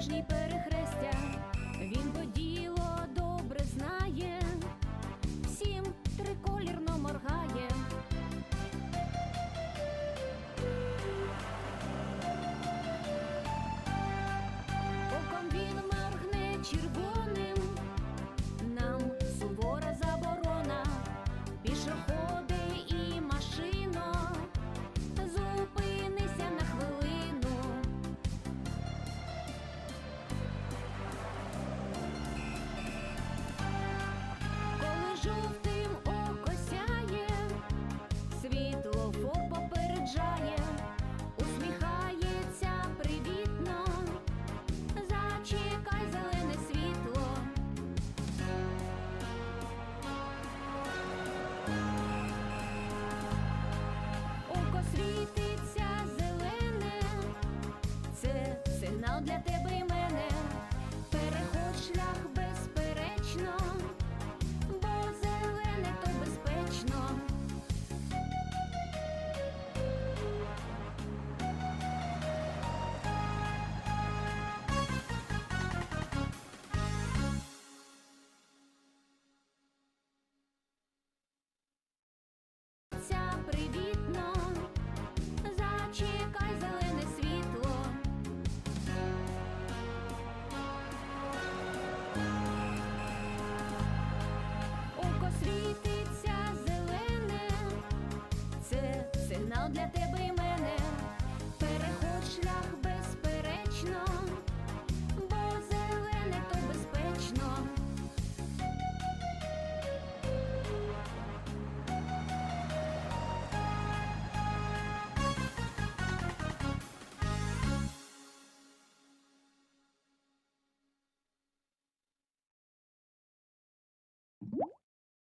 дорожній сигнал для тебе і мене, переход шлях.